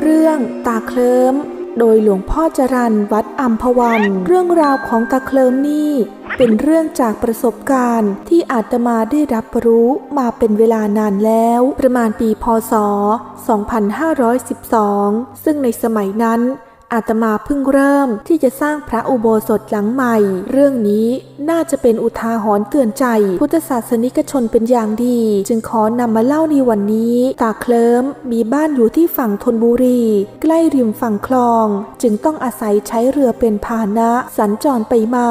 เรื่องตาเคลิ้ม โดยหลวงพ่อจรันวัดอัมพวัน เรื่องราวของตาเคลิ้มนี่เป็นเรื่องจากประสบการณ์ที่อาตมาได้รับรู้มาเป็นเวลานานแล้ว ประมาณปีพศ 2512 ซึ่งในสมัยนั้น อาตมาเพิ่งเริ่มที่จะสร้างพระอุโบสถหลังใหม่ เรื่องนี้น่าจะเป็นอุทาหรณ์เตือนใจ พุทธศาสนิกชนเป็นอย่างดี จึงขอนำมาเล่าในวันนี้ ตาเคลิ้มมีบ้านอยู่ที่ฝั่งธนบุรี ใกล้ริมฝั่งคลอง จึงต้องอาศัยใช้เรือเป็นพาหนะ สัญจรไปมา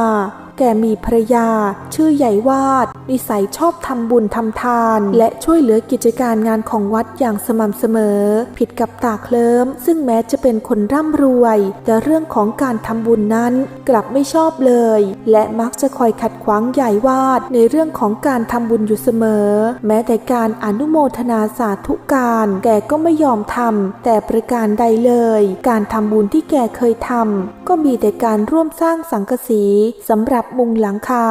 แกมีภรรยา ชื่อใหญ่วาด นิสัยชอบทำบุญทำทาน และช่วยเหลือกิจการงานของวัดอย่างสม่ำเสมอ ผิดกับตาเคลิ้ม ซึ่งแม้จะเป็นคนร่ำรวย แต่เรื่องของการทำบุญนั้นกลับไม่ชอบเลย และมักจะคอยขัดขวางใหญ่วาดในเรื่องของการทำบุญอยู่เสมอ แม้แต่การอนุโมทนาสาธุการ แกก็ไม่ยอมทำแต่ประการใดเลย การทำบุญที่แกเคยทำก็มีแต่การร่วมสร้างสังกสีสำหรับมุงหลังคา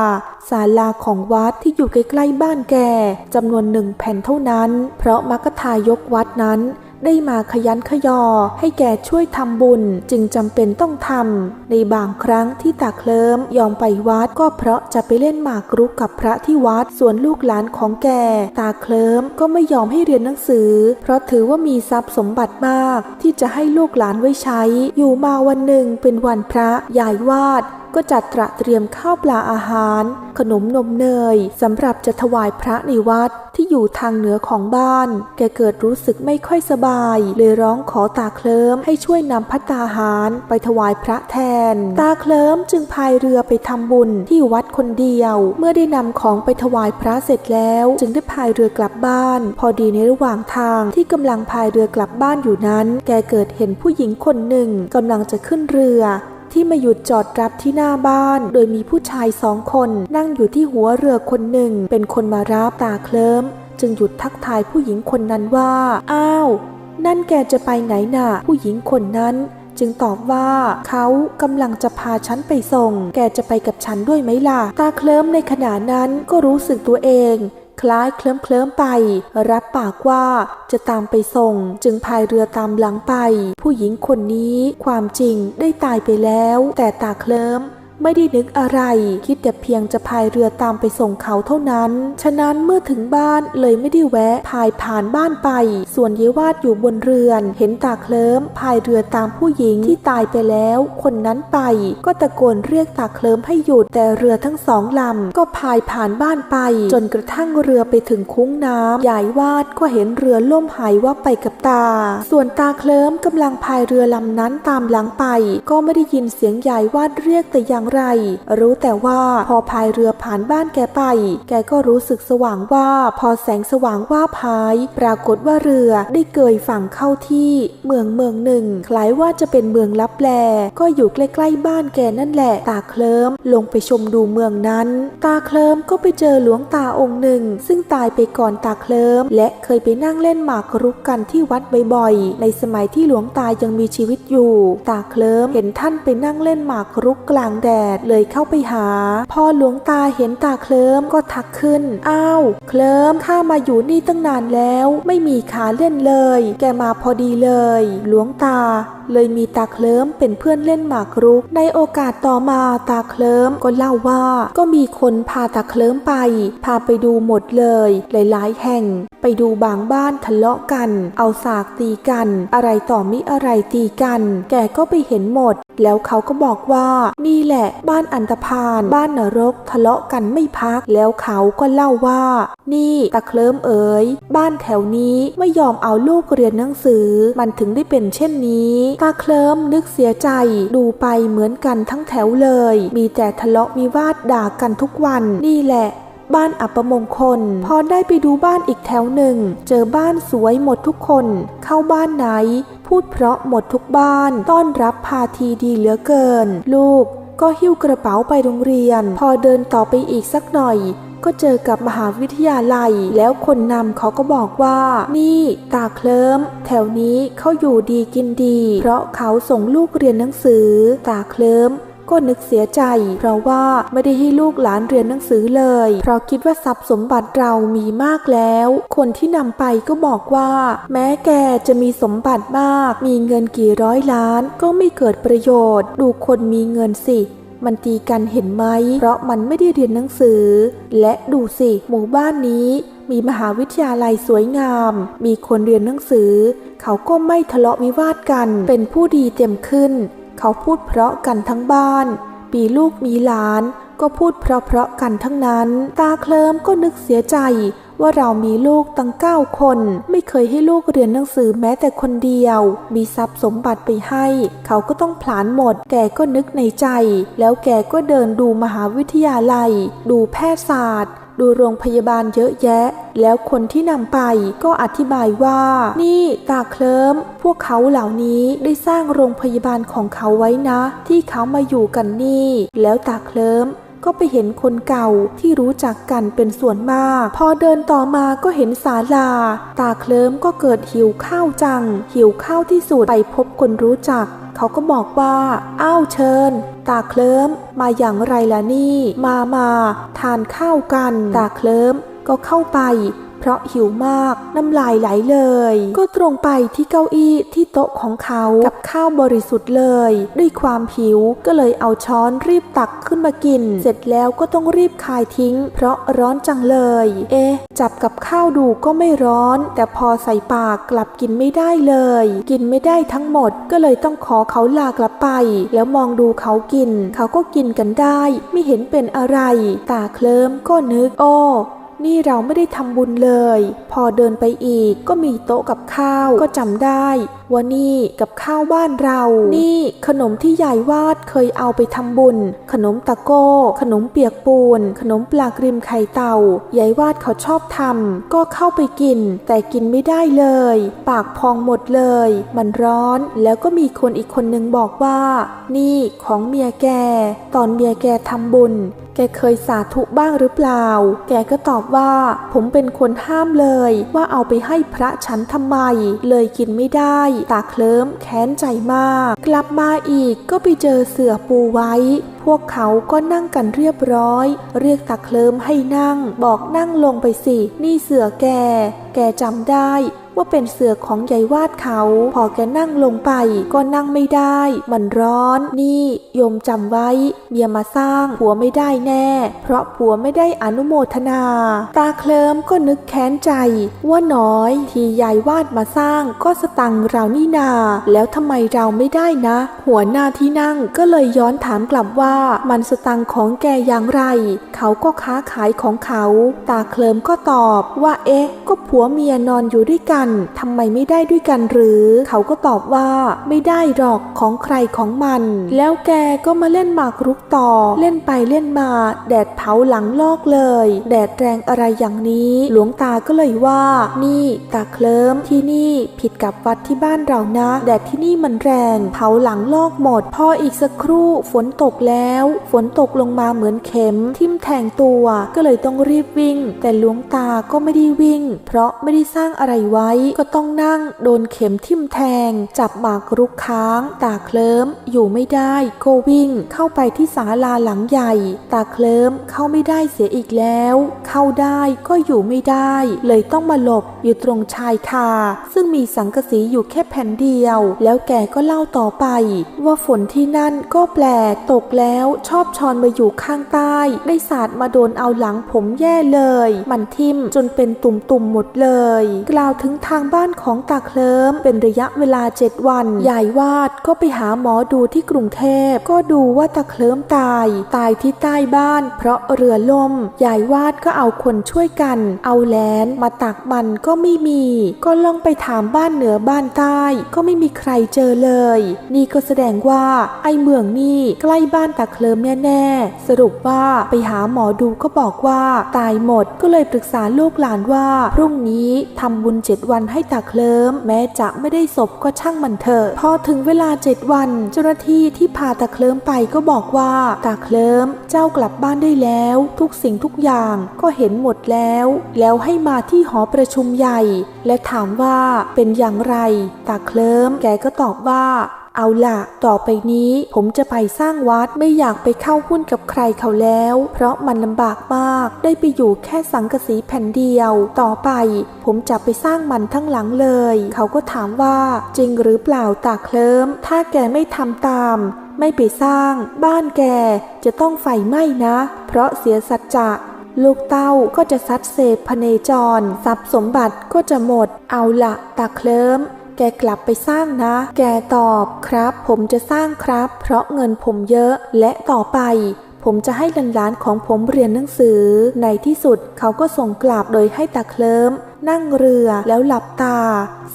ศาลาของวัดที่อยู่ใกล้ๆบ้านแกจำนวนหนึ่งแผ่นเท่านั้น เพราะมัคคทายกวัดนั้นได้มาขยันขยอให้แกช่วยทำบุญจึงจำเป็นต้องทำในบางครั้งที่ตาเคลิมยอมไปวัดก็เพราะจะไปเล่นหมากรุกกับพระที่วัดส่วนลูกหลานของแก ตาเคลิมก็ไม่ยอมให้เรียนหนังสือ เพราะถือว่ามีทรัพย์สมบัติมากที่จะให้ลูกหลานไว้ใช้ อยู่มาวันหนึ่งเป็นวันพระยายวาดก็จัดตระเตรียมข้าวปลาอาหาร ขนมนมเนยสำหรับจะถวายพระในวัดที่อยู่ทางเหนือของบ้าน แกเกิดรู้สึกไม่ค่อยสบาย เลยร้องขอตาเคลิ้มให้ช่วยนำพัตตาหารไปถวายพระแทน ตาเคลิ้มจึงพายเรือไปทำบุญที่วัดคนเดียว เมื่อได้นำของไปถวายพระเสร็จแล้ว จึงได้พายเรือกลับบ้าน พอดีในระหว่างทางที่กำลังพายเรือกลับบ้านอยู่นั้น แกเกิดเห็นผู้หญิงคนหนึ่งกำลังจะขึ้นเรือ ที่มาหยุดจอดรับที่หน้าบ้าน โดยมีผู้ชายสองคนนั่งอยู่ที่หัวเรือคนหนึ่ง เป็นคนมารับตาเคลิ้ม จึงหยุดทักทายผู้หญิงคนนั้นว่า อ้าว นั่นแกจะไปไหนน่ะ ผู้หญิงคนนั้นจึงตอบว่าเขากำลังจะพาฉันไปส่ง แกจะไปกับฉันด้วยไหมล่ะ ตาเคลิ้มในขณะนั้นก็รู้สึกตัวเอง คล้ายเคลิ้มเคลิ้มๆไป รับปากว่าจะตามไปส่ง จึงพายเรือตามหลังไป ผู้หญิงคนนี้ความจริงได้ตายไปแล้ว แต่ตาเคลิ้ม ไม่ได้นึกอะไร คิดแต่เพียงจะพายเรือตามไปส่งเขาเท่านั้น ฉะนั้นเมื่อถึงบ้านเลยไม่ได้แวะพายผ่านบ้านไป ส่วนเยวาดอยู่บนเรือน เห็นตาเคลิ้มพายเรือตามผู้หญิงที่ตายไปแล้ว คนนั้นไป ก็ตะโกนเรียกตาเคลิ้มให้หยุดแต่เรือทั้งสองลำก็พายผ่านบ้านไป จนกระทั่งเรือไปถึงคุ้งน้ำยายวาดก็เห็นเรือล่มหายว่าบไปกับตา ส่วนตาเคลิ้มกำลังพายเรือลำนั้นตามหลังไป ก็ไม่ได้ยินเสียงยายวาดเรียกแต่อย่างไร รู้แต่ว่าพอพายเรือผ่านบ้านแกไป แกก็รู้สึกสว่างว่าพอแสงสว่างว่าพาย ปรากฏว่าเรือได้เกยฝั่งเข้าที่เมืองเมืองหนึ่ง คล้ายว่าจะเป็นเมืองลับแล ก็อยู่ใกล้ๆบ้านแกนั่นแหละ ตาเคลิ้มลงไปชมดูเมืองนั้น ตาเคลิ้มก็ไปเจอหลวงตาองค์หนึ่ง ซึ่งตายไปก่อนตาเคลิ้มและเคยไปนั่งเล่นหมากรุกกันที่วัดบ่อยๆ ในสมัยที่หลวงตายังมีชีวิตอยู่ ตาเคลิ้มเห็นท่านไปนั่งเล่นหมากรุกกลางแดดเลยเข้าไปหา พอหลวงตาเห็นตาเคลิ้มก็ทักขึ้น อ้าว เคลิ้มข้ามาอยู่นี่ตั้งนานแล้ว ไม่มีขาเล่นเลย แกมาพอดีเลย หลวงตา เลยมีตาเคลิ้มเป็นเพื่อนเล่นหมากรุก ในโอกาสต่อมาตาเคลิ้มก็เล่าว่า ก็มีคนพาตาเคลิ้มไป พาไปดูหมดเลย หลายๆ แห่ง ไปดูบางบ้านทะเลาะกัน เอาสากตีกัน อะไรต่อมิอะไรตีกัน แกก็ไปเห็นหมด แล้วเขาก็บอกว่า นี่แหละบ้านอันตพาลบ้านนรกทะเลาะกันไม่พัก แล้วเขาก็เล่าว่า นี่ตาเคลิ้มเอ๋ยบ้านแถวนี้ไม่ยอมเอาลูกเรียนหนังสือ มันถึงได้เป็นเช่นนี้ตาเคลิ้มนึกเสียใจ ดูไปเหมือนกันทั้งแถวเลย มีแต่ทะเลาะวิวาทด่ากันทุกวันนี่แหละบ้านอัปมงคล พอได้ไปดูบ้านอีกแถวหนึ่ง เจอบ้านสวยหมดทุกคน เข้าบ้านไหน พูดเพราะหมดทุกบ้าน ต้อนรับพาทีดีเหลือเกิน ลูกก็หิ้วกระเป๋าไปโรงเรียน พอเดินต่อไปอีกสักหน่อย ก็เจอกับมหาวิทยาลัย แล้วคนนำเขาก็บอกว่า นี่ตาเคลิ้ม แถวนี้เขาอยู่ดีกินดี เพราะเขาส่งลูกเรียนหนังสือ ตาเคลิ้มก็นึกเสียใจ เพราะว่าไม่ได้ให้ลูกหลานเรียนหนังสือเลย เพราะคิดว่าทรัพย์สมบัติเรามีมากแล้ว คนที่นำไปก็บอกว่า แม้แกจะมีสมบัติมาก มีเงินกี่ร้อยล้านก็ไม่เกิดประโยชน์ ดูคนมีเงินสิ มันตีกันเห็นไหม เพราะมันไม่ได้เรียนหนังสือ และดูสิ หมู่บ้านนี้ มีมหาวิทยาลัยสวยงาม มีคนเรียนหนังสือ เขาก็ไม่ทะเลาะวิวาทกัน เป็นผู้ดีเต็มขึ้น เขาพูดเพราะกันทั้งบ้าน ปีลูกมีหลาน ก็พูดเพราะๆกันทั้งนั้น ตาเคลิมก็นึกเสียใจ ว่าเรามีลูกตั้งเก้าคน ไม่เคยให้ลูกเรียนหนังสือแม้แต่คนเดียว มีทรัพย์สมบัติไปให้ เขาก็ต้องผลาญหมด แกก็นึกในใจ แล้วแกก็เดินดูมหาวิทยาลัย ดูแพทยศาสตร์ดูโรงพยาบาลเยอะแยะ แล้วคนที่นำไปก็อธิบายว่า นี่ตาเคลิ้มพวกเขาเหล่านี้ได้สร้างโรงพยาบาลของเขาไว้นะ ที่เขามาอยู่กันนี่ แล้วตาเคลิ้ม ก็ไปเห็นคนเก่าที่รู้จักกันเป็นส่วนมาก พอเดินต่อมาก็เห็นศาลา ตาเคลิ้มก็เกิดหิวข้าวจัง หิวข้าวที่สุดไปพบคนรู้จัก เขาก็บอกว่า อ้าวเชิญ ตาเคลิ้ม มาอย่างไรล่ะนี่ มามา ทานข้าวกัน ตาเคลิ้มก็เข้าไป เพราะหิวมากน้ำลายไหลเลย ก็ตรงไปที่เก้าอี้ที่โต๊ะของเขากับข้าวบริสุทธิ์เลย ด้วยความหิวก็เลยเอาช้อนรีบตักขึ้นมากิน เสร็จแล้วก็ต้องรีบคายทิ้ง เพราะร้อนจังเลย เอ๊ะจับกับข้าวดูก็ไม่ร้อน แต่พอใส่ปากกลับกินไม่ได้เลย กินไม่ได้ทั้งหมดก็เลยต้องขอเขาลากลับไป แล้วมองดูเขากิน เขาก็กินกันได้ ไม่เห็นเป็นอะไร ตาเคลิ้มก็นึกโอ้ นี่เราไม่ได้ทำบุญเลย พอเดินไปอีกก็มีโต๊ะกับข้าวก็จำได้ ว่านี่กับข้าวบ้านเรา นี่ขนมที่ยายวาดเคยเอาไปทำบุญ ขนมตะโก้ ขนมเปียกปูน ขนมปลากริมไข่เต่ายายวาดเขาชอบทำก็เข้าไปกิน แต่กินไม่ได้เลย ปากพองหมดเลย มันร้อนแล้วก็มีคนอีกคนนึงบอกว่า นี่ของเมียแก ตอนเมียแกทำบุญแกเคยสาธุบ้างหรือเปล่า แกก็ตอบว่า ผมเป็นคนห้ามเลย ว่าเอาไปให้พระฉันทำไม เลยกินไม่ได้ตาเคลิ้มแค้นใจมาก กลับมาอีกก็ไปเจอเสือปูไว้ พวกเขาก็นั่งกันเรียบร้อย เรียกตาเคลิ้มให้นั่ง บอกนั่งลงไปสิ นี่เสือแก แกจำได้ ว่าเป็นเสือของยายวาดเขา พอแกนั่งลงไปก็นั่งไม่ได้ มันร้อน นี่โยมจำไว้ เมียมาสร้างผัวไม่ได้แน่ เพราะผัวไม่ได้อนุโมทนา ตาเคลิมก็นึกแค้นใจ ว่าน้อยที่ยายวาดมาสร้างก็สตังเรานี่นา แล้วทำไมเราไม่ได้นะ หัวหน้าที่นั่งก็เลยย้อนถามกลับว่ามันสตังของแกอย่างไร เขาก็ค้าขายของเขา ตาเคลิมก็ตอบว่าเอ๊ะ ก็ผัวเมียนอนอยู่ด้วยกันทำไมไม่ได้ด้วยกันหรือ เขาก็ตอบว่าไม่ได้หรอกของใครของมัน แล้วแกก็มาเล่นหมากรุกต่อ เล่นไปเล่นมา แดดเผาหลังลอกเลย แดดแรงอะไรอย่างนี้ หลวงตาก็เลยว่า นี่ตาเคลิ้มที่นี่ผิดกับวัดที่บ้านเรานะ แดดที่นี่มันแรงเผาหลังลอกหมด พออีกสักครู่ฝนตกแล้ว ฝนตกลงมาเหมือนเข็ม ทิ่มแทงตัวก็เลยต้องรีบวิ่ง แต่หลวงตาก็ไม่ได้วิ่ง เพราะไม่ได้สร้างอะไรไว้ก็ต้องนั่งโดนเข็มทิ่มแทง จับหมากรุกค้าง ตาเคลิ้ม อยู่ไม่ได้ก็วิ่งเข้าไปที่ศาลาหลังใหญ่ ตาเคลิ้มเข้าไม่ได้เสียอีกแล้ว เข้าได้ก็อยู่ไม่ได้ เลยต้องมาหลบอยู่ตรงชายคา ซึ่งมีสังกะสีอยู่แค่แผ่นเดียว แล้วแกก็เล่าต่อไป ว่าฝนที่นั่นก็แปลกตกแล้วชอบชอนมาอยู่ข้างใต้ ได้สาดมาโดนเอาหลังผมแย่เลย มันทิ่มจนเป็นตุ่มๆหมดเลย กล่าวถึงทางบ้านของตาเคลิมเป็นระยะเวลาเจ็ดวัน ยายวาดก็ไปหาหมอดูที่กรุงเทพ ก็ดูว่าตาเคลิมตาย ตายที่ใต้บ้าน เพราะเรือล่ม ยายวาดก็เอาคนช่วยกัน เอาแลนมาตักมันก็ไม่มี ก็ลองไปถามบ้านเหนือบ้านใต้ ก็ไม่มีใครเจอเลย นี่ก็แสดงว่าไอเมืองนี่ใกล้บ้านตาเคลิมแน่ ๆ สรุปว่าไปหาหมอดูก็บอกว่าตายหมดก็เลยปรึกษาลูกหลานว่า พรุ่งนี้ทำบุญเจ็ดวันให้ตาเคลิมแม้จะไม่ได้ศพก็ช่างมันเถอะพอถึงเวลาเจ็ดวัน เจ้าหน้าที่ที่พาตาเคลิมไปก็บอกว่าตาเคลิมเจ้ากลับบ้านได้แล้ว ทุกสิ่งทุกอย่างก็เห็นหมดแล้ว แล้วให้มาที่หอประชุมใหญ่ และถามว่าเป็นอย่างไรตาเคลิมแกก็ตอบว่า เอาล่ะต่อไปนี้ผมจะไปสร้างวัดไม่อยากไปเข้าหุ้นกับใครเขาแล้ว เพราะมันลำบากมาก ได้ไปอยู่แค่สังกะสีแผ่นเดียว ต่อไป ผมจะไปสร้างมันทั้งหลังเลย เขาก็ถามว่าจริงหรือเปล่าตาเคลิมถ้าแกไม่ทำตาม ไม่ไปสร้าง บ้านแกจะต้องไฟไหม้นะ เพราะเสียสัจจะลูกเต้าก็จะซัดเศษพเนจร ทรัพย์สมบัติก็จะหมด เอาละตาเคลิม แกกลับไปสร้างนะ แกตอบครับ ผมจะสร้างครับ เพราะเงินผมเยอะและต่อไปผมจะให้หลานๆของผมเรียนหนังสือ ในที่สุดเขาก็ส่งกลับโดยให้ตาเคลิม นั่งเรือแล้วหลับตา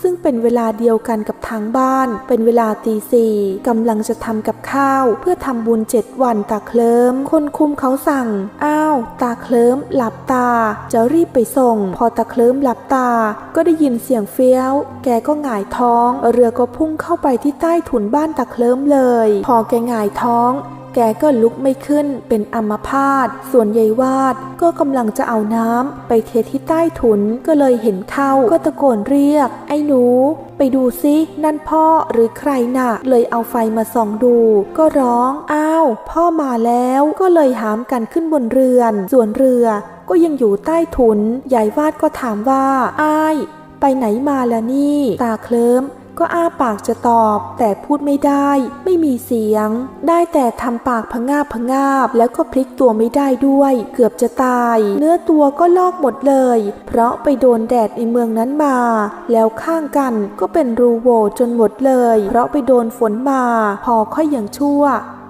ซึ่งเป็นเวลาเดียวกันกับทางบ้าน เป็นเวลาตีสี่กำลังจะทำกับข้าว เพื่อทำบุญเจ็ดวันตาเคลิมคนคุมเขาสั่ง อ้าว ตาเคลิมหลับตา จะรีบไปส่ง พอตาเคลิมหลับตา ก็ได้ยินเสียงเฟี้ยว แกก็หงายท้อง เรือก็พุ่งเข้าไปที่ใต้ถุนบ้านตาเคลิมเลย พอแกหงายท้อง แกก็ลุกไม่ขึ้นเป็นอัมพาต ส่วนยายวาดก็กำลังจะเอาน้ำไปเทที่ใต้ถุนก็เลยเห็นเข้าก็ตะโกนเรียก ไอ้หนู ไปดูซินั่นพ่อหรือใครน่ะ เลยเอาไฟมาส่องดู ก็ร้อง อ้าว พ่อมาแล้วก็เลยหามกันขึ้นบนเรือน ส่วนเรือก็ยังอยู่ใต้ถุนยายวาดก็ถามว่า อ้าย ไปไหนมาละนี่ ตาเคลิ้ม ก็อ้าปากจะตอบ แต่พูดไม่ได้ไม่มีเสียง ได้แต่ทำปากพงาบพงาบ แล้วก็พลิกตัวไม่ได้ด้วย เกือบจะตาย เนื้อตัวก็ลอกหมดเลย เพราะไปโดนแดดในเมืองนั้นมา แล้วข้างกันก็เป็นรูโหว่จนหมดเลย เพราะไปโดนฝนมา พอค่อยอย่างชั่ว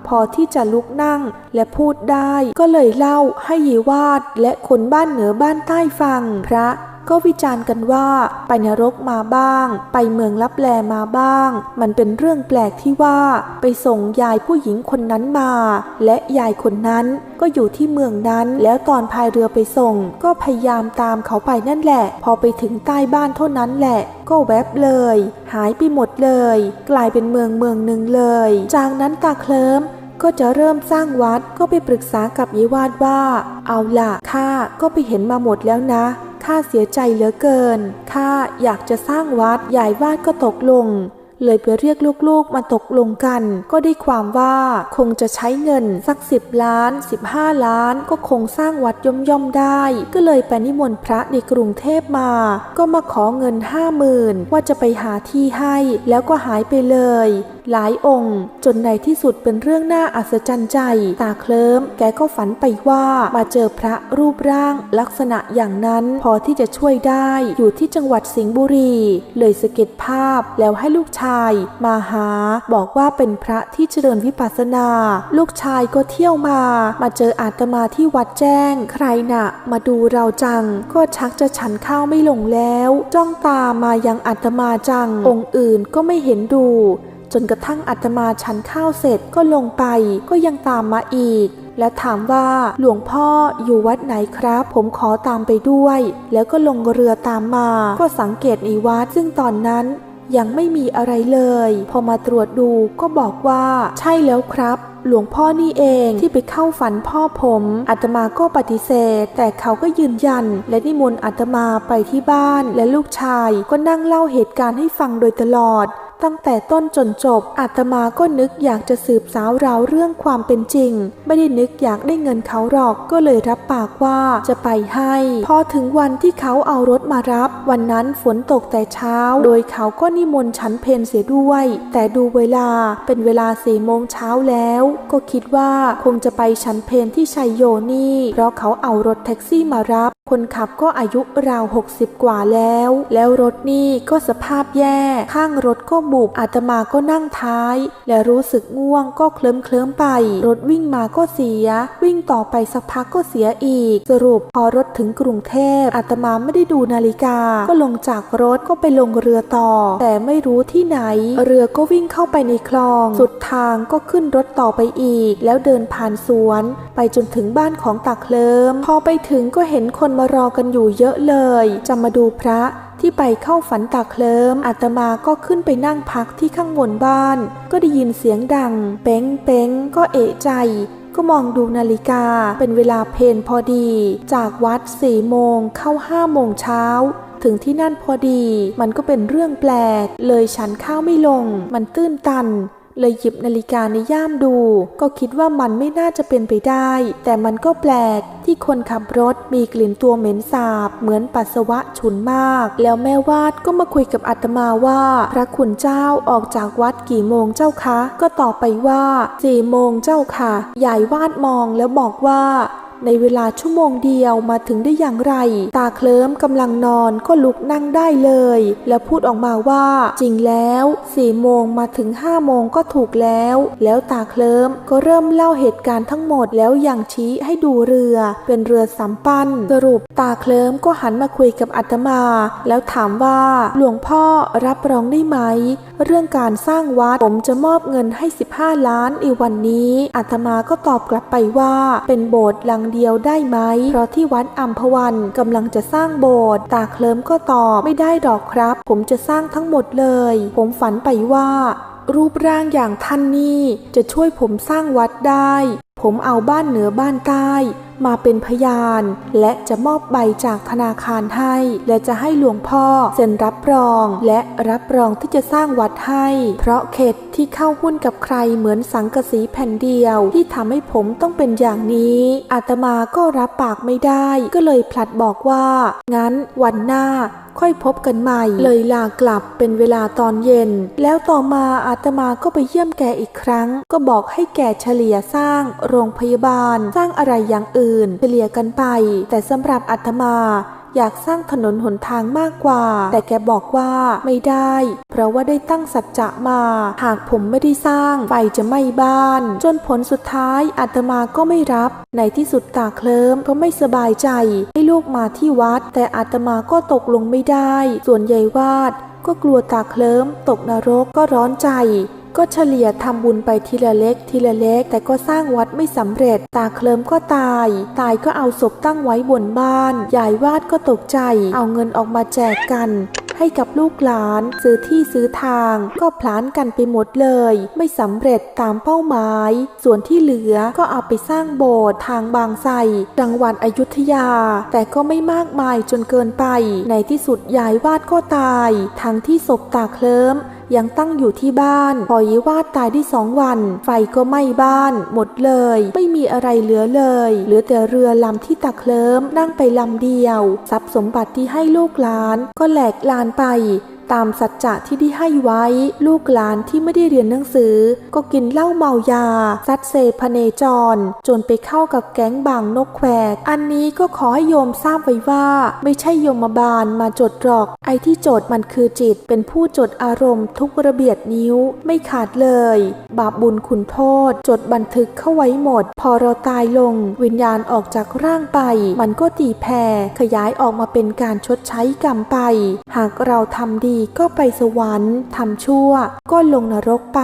พอที่จะลุกนั่งและพูดได้ก็เลยเล่าให้เยวาดและคนบ้านเหนือบ้านใต้ฟังพระ ก็วิจารณ์กันว่าไปนรกมาบ้าง ไปเมืองลับแลมาบ้าง มันเป็นเรื่องแปลกที่ว่าไปส่งยายผู้หญิงคนนั้นมา และยายคนนั้นก็อยู่ที่เมืองนั้นแล้วตอนพายเรือไปส่ง ก็พยายามตามเขาไปนั่นแหละ พอไปถึงใต้บ้านเท่านั้นแหละ ก็แวบเลย หายไปหมดเลย กลายเป็นเมืองเมืองหนึ่งเลย จากนั้นตาเคลิ้มก็จะเริ่มสร้างวัดก็ไปปรึกษากับเยวาดว่า เอาล่ะข้าก็ไปเห็นมาหมดแล้วนะ ข้าเสียใจเหลือเกิน ข้าอยากจะสร้างวัดยายวาดก็ตกลง เลยไปเรียกลูกๆมาตกลงกัน ก็ได้ความว่าคงจะใช้เงินสักสิบล้าน 15 ล้าน ก็คงสร้างวัดย่อมๆได้ ก็เลยไปนิมนต์พระในกรุงเทพมา ก็มาขอเงินห้าหมื่นว่าจะไปหาที่ให้ แล้วก็หายไปเลย หลายองค์ จนในที่สุดเป็นเรื่องน่าอัศจรรย์ใจ ตาเคลิ้มแกก็ฝันไปว่ามาเจอพระรูปร่างลักษณะอย่างนั้นพอที่จะช่วยได้อยู่ที่จังหวัดสิงห์บุรี เลยสเก็ตภาพแล้วให้ลูกชายมาหา บอกว่าเป็นพระที่เจริญวิปัสสนา ลูกชายก็เที่ยวมา มาเจออาตมาที่วัดแจ้ง ใครน่ะ มาดูเราจัง ก็ชักจะฉันข้าวไม่ลงแล้ว จ้องตามายังอาตมาจัง องค์อื่นก็ไม่เห็นดู จนกระทั่งอาตมาฉันข้าวเสร็จก็ลงไปก็ยังตามมาอีก และถามว่าหลวงพ่ออยู่วัดไหนครับ ผมขอตามไปด้วย แล้วก็ลงเรือตามมา ก็สังเกตในวัดซึ่งตอนนั้นยังไม่มีอะไรเลย พอมาตรวจดูก็บอกว่าใช่แล้วครับหลวงพ่อนี่เองที่ไปเข้าฝันพ่อผมอาตมาก็ปฏิเสธ แต่เขาก็ยืนยัน และนิมนต์อาตมาไปที่บ้าน และลูกชายก็นั่งเล่าเหตุการณ์ให้ฟังโดยตลอด ตั้งแต่ต้นจนจบอาตมาก็นึกอยากจะสืบสาวราวเรื่องความเป็นจริง ไม่ได้นึกอยากได้เงินเขาหรอกก็เลยรับปากว่าจะไปให้ พอถึงวันที่เขาเอารถมารับ วันนั้นฝนตกแต่เช้า โดยเขาก็นิมนต์ฉันเพนเสียด้วย แต่ดูเวลาเป็นเวลาสี่โมงเช้าแล้ว ก็คิดว่าคงจะไปฉันเพนที่ชัยโยนี่ เพราะเขาเอารถแท็กซี่มารับ คนขับก็อายุราว 60 กว่าแล้ว แล้วรถนี่ก็สภาพแย่ ข้างรถก็บุบอาตมาก็นั่งท้าย และรู้สึกง่วงก็เคลิ้มเคลิ้มไป รถวิ่งมาก็เสีย วิ่งต่อไปสักพักก็เสียอีก สรุปพอรถถึงกรุงเทพอาตมาไม่ได้ดูนาฬิกา ก็ลงจากรถก็ไปลงเรือต่อ แต่ไม่รู้ที่ไหน เรือก็วิ่งเข้าไปในคลอง สุดทางก็ขึ้นรถต่อไปอีก แล้วเดินผ่านสวน ไปจนถึงบ้านของตาเคลิมพอไปถึงก็เห็นคนมารอกันอยู่เยอะเลย จะมาดูพระที่ไปเข้าฝันตาเคลิมอาตมาก็ขึ้นไปนั่งพักที่ข้างบนบ้าน ก็ได้ยินเสียงดัง เป้งเป้งก็เอะใจ ก็มองดูนาฬิกา เป็นเวลาเพนพอดี จากวัดสี่โมงเข้าห้าโมงเช้าถึงที่นั่นพอดี มันก็เป็นเรื่องแปลก เลยฉันข้าวไม่ลง มันตื้นตัน เลยหยิบนาฬิกาในย่ามดู ก็คิดว่ามันไม่น่าจะเป็นไปได้ แต่มันก็แปลกที่คนขับรถมีกลิ่นตัวเหม็นสาบ เหมือนปัสสาวะฉุนมาก แล้วแม่วาดก็มาคุยกับอาตมาว่า พระคุณเจ้าออกจากวัดกี่โมงเจ้าคะ ก็ตอบไปว่าสี่โมงเจ้าค่ะ ยายวาดมองแล้วบอกว่า ในเวลาชั่วโมงเดียวมาถึงได้อย่างไร ตาเคลิ้มกำลังนอนก็ลุกนั่งได้เลย แล้วพูดออกมาว่า จริงแล้วสี่โมงมาถึงห้าโมงก็ถูกแล้ว แล้วตาเคลิ้มก็เริ่มเล่าเหตุการณ์ทั้งหมดแล้วยังชี้ให้ดูเรือ เป็นเรือสำปั้นสรุปตาเคลิ้มก็หันมาคุยกับอาตมา แล้วถามว่าหลวงพ่อรับรองได้ไหมเรื่องการสร้างวัดผมจะมอบเงินให้ 15 ล้านในวันนี้อาตมาก็ตอบกลับไปว่า เป็นโบสถ์หลังเดียวได้ไหม เพราะที่วัดอัมพวันกำลังจะสร้างโบสถ์ตาเคลิมก็ตอบไม่ได้ดอกครับ ผมจะสร้างทั้งหมดเลย ผมฝันไปว่ารูปร่างอย่างท่านนี่จะช่วยผมสร้างวัดได้ ผมเอาบ้านเหนือบ้านใต้มาเป็นพยาน และจะมอบใบจากธนาคารให้ และจะให้หลวงพ่อเซ็นรับรอง และรับรองที่จะสร้างวัดให้ เพราะเขตที่เข้าหุ้นกับใครเหมือนสังกะสีแผ่นเดียว ที่ทำให้ผมต้องเป็นอย่างนี้ อาตมาก็รับปากไม่ได้ ก็เลยผลัดบอกว่า งั้นวันหน้า ค่อยพบกันใหม่ เลยลากลับเป็นเวลาตอนเย็น แล้วต่อมาอาตมาก็ไปเยี่ยมแกอีกครั้ง ก็บอกให้แกเฉลี่ยสร้างโรงพยาบาล สร้างอะไรอย่างอื่น เฉลี่ยกันไป แต่สำหรับอาตมา อยากสร้างถนนหนทางมากกว่า แต่แกบอกว่าไม่ได้ เพราะว่าได้ตั้งสัจจะมา หากผมไม่ได้สร้างไฟจะไหม้บ้าน จนผลสุดท้ายอาตมาก็ไม่รับ ในที่สุดตาเคลิ้มเพราะไม่สบายใจ ให้ลูกมาที่วัด แต่อาตมาก็ตกลงไม่ได้ ส่วนยายวาดก็กลัวตาเคลิ้มตกนรกก็ร้อนใจ ก็เฉลี่ยทำบุญไปทีละเล็กทีละเล็ก แต่ก็สร้างวัดไม่สำเร็จ ตาเคลิมก็ตาย ตายก็เอาศพตั้งไว้บนบ้านยายวาดก็ตกใจ เอาเงินออกมาแจกกันให้กับลูกหลานซื้อที่ซื้อทางก็พลานกันไปหมดเลย ไม่สำเร็จตามเป้าหมาย ส่วนที่เหลือก็เอาไปสร้างโบสถ์ทางบางไทรจังหวัดอยุธยา แต่ก็ไม่มากมายจนเกินไป ในที่สุดยายวาดก็ตาย ทั้งที่ศพตาเคลิ้ม ยังตั้งอยู่ที่บ้าน พอยิวาดตายได้สองวัน ไฟก็ไหม้บ้าน หมดเลย ไม่มีอะไรเหลือเลย เหลือแต่เรือลำที่ตะเคลิ้มนั่งไปลำเดียว ทรัพย์สมบัติที่ให้ลูกหลาน ก็แหลกลานไป ตามสัจจะที่ได้ให้ไว้ ลูกหลานที่ไม่ได้เรียนหนังสือ ก็กินเหล้าเมายา ซัดเซพเนจร จนไปเข้ากับแก๊งบางนกแควก อันนี้ก็ขอให้โยมทราบไว้ว่า ไม่ใช่โยมบาลมาจดหรอก ไอ้ที่จดมันคือจิต เป็นผู้จดอารมณ์ทุกระเบียดนิ้วไม่ขาดเลย บาปบุญคุณโทษ จดบันทึกเข้าไว้หมด พอเราตายลง วิญญาณออกจากร่างไป มันก็ตีแผ่ขยายออกมาเป็นการชดใช้กรรมไป หากเราทำดีก็ไปสวรรค์ทำชั่วก็ลงนรกไป